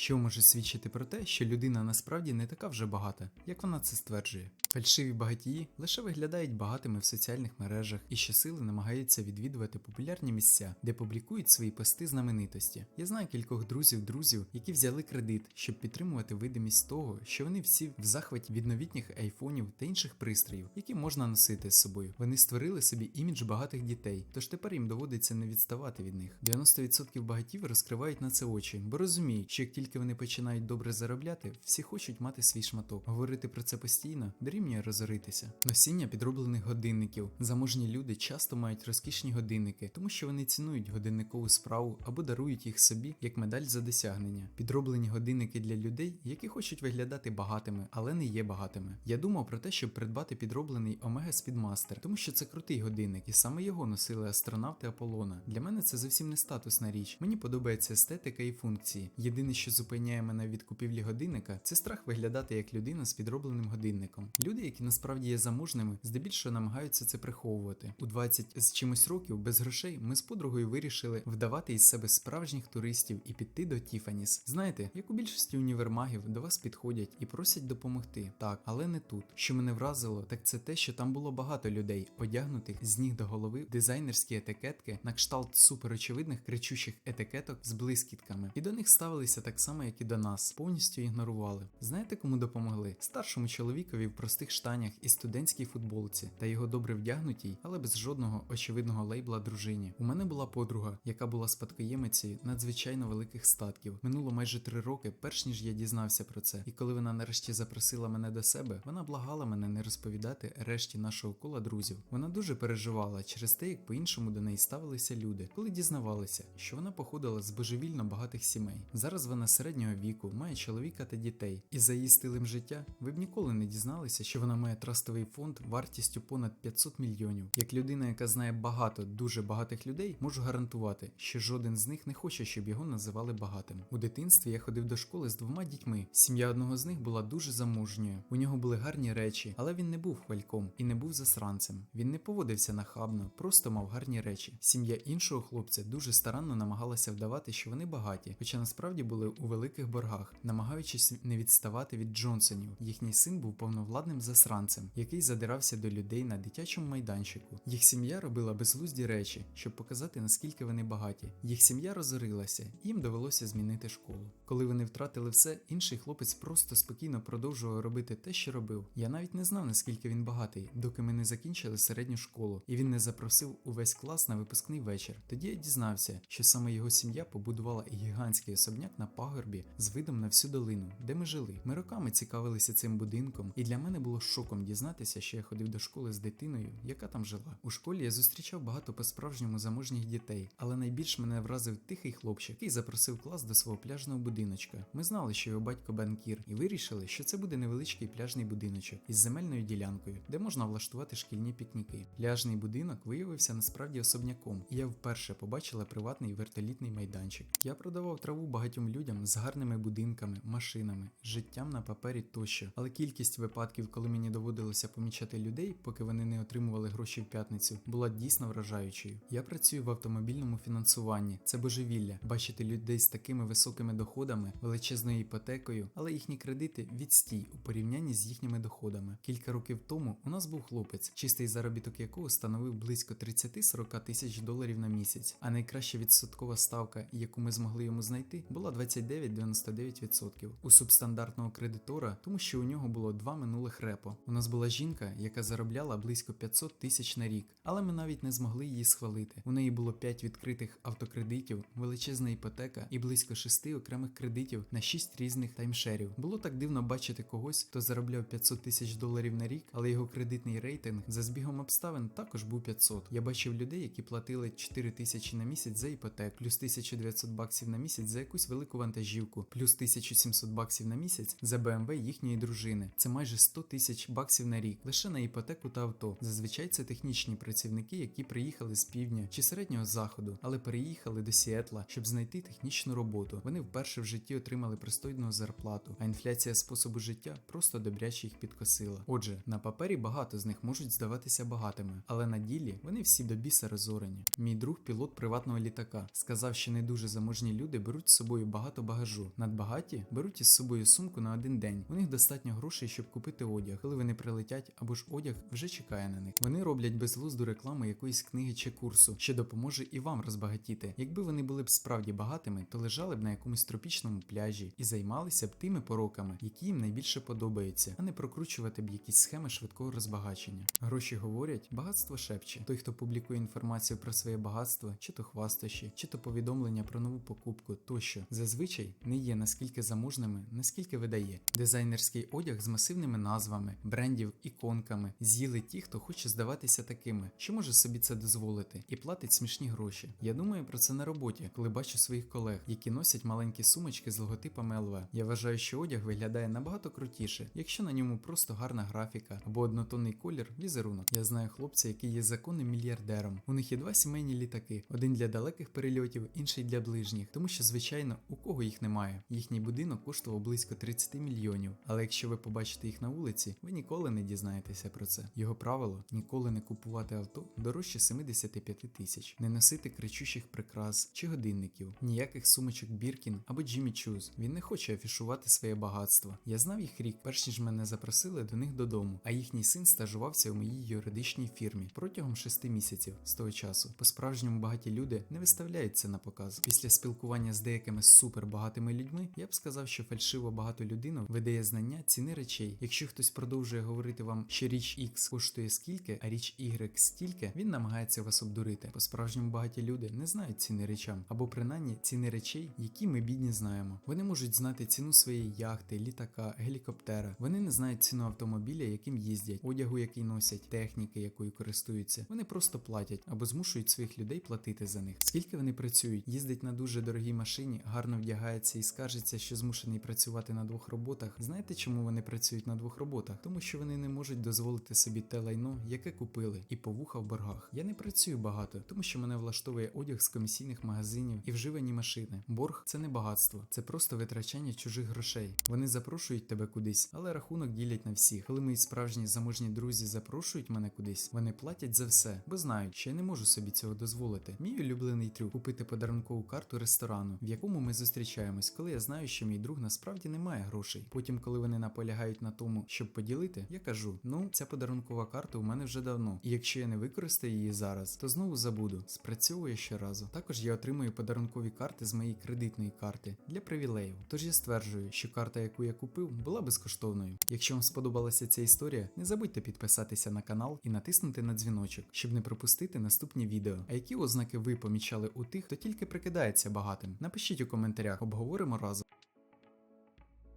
що може свідчити про те, що людина насправді не така вже багата, як вона це стверджує. Фальшиві багатії лише виглядають багатими в соціальних мережах і щосили намагаються відвідувати популярні місця, де публікують свої пости знаменитості. Я знаю кількох друзів-друзів, які взяли кредит, щоб підтримувати видимість того, що вони всі в захваті від новітніх айфонів та інших пристроїв, які можна носити з собою. Вони створили собі імідж багатих дітей, тож тепер їм доводиться не відставати від них. 90% багатів розкривають на це очі, бо розуміють, що як тільки вони починають добре заробляти, всі хочуть мати свій шматок. Говорити про це постійно дорівнює розоритися. Носіння підроблених годинників. Заможні люди часто мають розкішні годинники, тому що вони цінують годинникову справу або дарують їх собі як медаль за досягнення. Підроблені годинники для людей, які хочуть виглядати багатими, але не є багатими. Я думав про те, щоб придбати підроблений Omega Speedmaster, тому що це крутий годинник, і саме його носили астронавти Аполлона. Для мене це зовсім не статусна річ. Мені подобається естетика і функції. Єдине, що зупиняє мене від купівлі годинника, це страх виглядати як людина з підробленим годинником. Люди, які насправді є заможними, здебільшого намагаються це приховувати. У 20 з чимось років без грошей ми з подругою вирішили вдавати із себе справжніх туристів і піти до Тіфаніс. Знаєте, як у більшості універмагів до вас підходять і просять допомогти. Так, але не тут. Що мене вразило, так це те, що там було багато людей, одягнутих з ніг до голови дизайнерські етикетки на кшталт суперочевидних кричущих етикеток з блискітками. І до них ставилися так само, як і до нас, повністю ігнорували. Знаєте, кому допомогли? Старшому чоловікові в простих штанях і студентській футболці та його добре вдягнутій, але без жодного очевидного лейбла дружині. У мене була подруга, яка була спадкоємицею надзвичайно великих статків. Минуло майже три роки, перш ніж я дізнався про це. І коли вона нарешті запросила мене до себе, вона благала мене не розповідати решті нашого кола друзів. Вона дуже переживала через те, як по-іншому до неї ставилися люди, коли дізнавалися, що вона походила з божевільно багатих сімей. Зараз вона середнього віку, має чоловіка та дітей, і за її стилем життя ви б ніколи не дізналися, що вона має трастовий фонд вартістю понад 500 мільйонів. Як людина, яка знає багато дуже багатих людей, можу гарантувати, що жоден з них не хоче, щоб його називали багатим. У дитинстві я ходив до школи з двома дітьми. Сім'я одного з них була дуже заможньою. У нього були гарні речі, але він не був хвальком і не був засранцем. Він не поводився нахабно, просто мав гарні речі. Сім'я іншого хлопця дуже старанно намагалася вдавати, що вони багаті, хоча насправді були у великих боргах, намагаючись не відставати від Джонсонів. Їхній син був повновладним засранцем, який задирався до людей на дитячому майданчику. Їх сім'я робила безглузді речі, щоб показати наскільки вони багаті. Їх сім'я розорилася, їм довелося змінити школу. Коли вони втратили все, інший хлопець просто спокійно продовжував робити те, що робив. Я навіть не знав, наскільки він багатий, доки ми не закінчили середню школу, і він не запросив увесь клас на випускний вечір. Тоді я дізнався, що саме його сім'я побудувала гігантський особняк на пагорбі з видом на всю долину, де ми жили. Ми роками цікавилися цим будинком, і для мене було шоком дізнатися, що я ходив до школи з дитиною, яка там жила. У школі я зустрічав багато по-справжньому заможніх дітей, але найбільш мене вразив тихий хлопчик, який запросив клас до свого пляжного будиночка. Ми знали, що його батько банкір, і вирішили, що це буде невеличкий пляжний будиночок із земельною ділянкою, де можна влаштувати шкільні пікніки. Пляжний будинок виявився насправді особняком, і я вперше побачила приватний вертолітний майданчик. Я продавав траву багатьом людям з гарними будинками, машинами, життям на папері тощо. Але кількість випадків, коли мені доводилося помічати людей, поки вони не отримували гроші в п'ятницю, була дійсно вражаючою. Я працюю в автомобільному фінансуванні. Це божевілля бачити людей з такими високими доходами, величезною іпотекою, але їхні кредити відстій у порівнянні з їхніми доходами. Кілька років тому у нас був хлопець, чистий заробіток якого становив близько 30-40 тисяч доларів на місяць. А найкраща відсоткова ставка, яку ми змогли йому знайти, була 29-99% у субстандартного кредитора, тому що у нього було два минулих репо. У нас була жінка, яка заробляла близько 500 тисяч на рік, але ми навіть не змогли її схвалити. У неї було 5 відкритих автокредитів, величезна іпотека і близько 6 окремих кредитів на 6 різних таймшерів. Було так дивно бачити когось, хто заробляв 500 тисяч доларів на рік, але його кредитний рейтинг за збігом обставин також був 500. Я бачив людей, які платили 4 тисячі на місяць за іпотек, плюс 1900 баксів на місяць за якусь велику вантажівку, плюс 1700 баксів на місяць за BMW їхньої дружини. Це майже 100 тисяч баксів на рік лише на іпотеку та авто. Зазвичай це технічні працівники, які приїхали з півдня чи середнього заходу, але переїхали до Сіетла, щоб знайти технічну роботу. Вони вперше в житті отримали пристойну зарплату, а інфляція способу життя просто добряче їх підкосила. Отже, на папері багато з них можуть здаватися багатими, але на ділі вони всі до біса розорені. Мій друг, пілот приватного літака, сказав, що не дуже заможні люди беруть з собою багато багажу. Надбагаті беруть із собою сумку на один день. У них достатньо грошей, щоб купити одяг, коли вони прилетять, або ж одяг вже чекає на них. Вони роблять безглузду рекламу якоїсь книги чи курсу, що допоможе і вам розбагатіти. Якби вони були б справді багатими, то лежали б на якомусь тропічному пляжі і займалися б тими пороками, які їм найбільше подобаються, а не прокручувати б якісь схеми швидкого розбагачення. Гроші говорять, багатство шепче. Той, хто публікує інформацію про своє багатство, чи то хвастощі, чи то повідомлення про нову покупку, тощо зазвичай не є наскільки заможними, наскільки видає. Дизайнерський одяг з масивними назвами, брендів, іконками з'їли ті, хто хоче здаватися такими, що може собі це дозволити, і платить смішні гроші. Я думаю про це на роботі, коли бачу своїх колег, які носять маленькі сумочки з логотипами ЛВ. Я вважаю, що одяг виглядає набагато крутіше, якщо на ньому просто гарна графіка або однотонний колір, візерунок. Я знаю хлопця, який є законним мільярдером. У них є два сімейні літаки: один для далеких перельотів, інший для ближніх, тому що, звичайно, у кого їх немає. Їхній будинок коштував близько 30 мільйонів. Але якщо ви побачите їх на вулиці, ви ніколи не дізнаєтеся про це. Його правило ніколи не купувати авто дорожче 75 тисяч, не носити кричущих прикрас чи годинників, ніяких сумочок Біркін або Джиммі Чуз. Він не хоче афішувати своє багатство. Я знав їх рік, перш ніж мене запросили до них додому, а їхній син стажувався у моїй юридичній фірмі протягом шести місяців з того часу. По-справжньому багаті люди не виставляються на показ. Після спілкування з деякими супербагатими людьми я б сказав, що фальшиво багато людину видає знання ціни речей. Якщо хтось продовжує говорити вам, що річ X коштує скільки, а річ Y стільки, він намагається вас обдурити. По-справжньому багаті люди не знають ціни речам, або принаймні ціни речей, які ми бідні знаємо. Вони можуть знати ціну своєї яхти, літака, гелікоптера. Вони не знають ціну автомобіля, яким їздять, одягу, який носять, техніки, якою користуються. Вони просто платять або змушують своїх людей платити за них. Скільки вони працюють, їздить на дуже дорогій машині, гарно вдягається і скаржиться, що змушений працювати на двох роботах. Знаєте, чому вони працюють на двох роботах? Тому що вони не можуть дозволити собі те лайно, яке купили, і повуха в боргах. Я не працюю багато, тому що мене влаштовує одяг з комісійних магазинів і вживані машини. Борг це не багатство, це просто витрачання чужих грошей. Вони запрошують тебе кудись, але рахунок ділять на всіх. Коли мої справжні заможні друзі запрошують мене кудись, вони платять за все, бо знають, що я не можу собі цього дозволити. Мій улюблений трюк купити подарункову карту ресторану, в якому ми зустрічаємось, коли я знаю, що мій друг насправді не має грошей. Потім, коли вони наполягають на тому, щоб поділити, я кажу: ну, ця подарункова карта у мене вже давно, і якщо я не використаю її зараз, то знову забуду. Спрацьовує щоразу. Також я отримую подарункові карти з моєї кредитної карти для привілеїв. Тож я стверджую, що карта, яку я купив, була безкоштовною. Якщо вам сподобалася ця історія, не забудьте підписатися на канал і натиснути на дзвіночок, щоб не пропустити наступні відео. А які ознаки ви помічали у тих, хто тільки прикидається багатим? Напишіть у коментарях, обговоримо разом.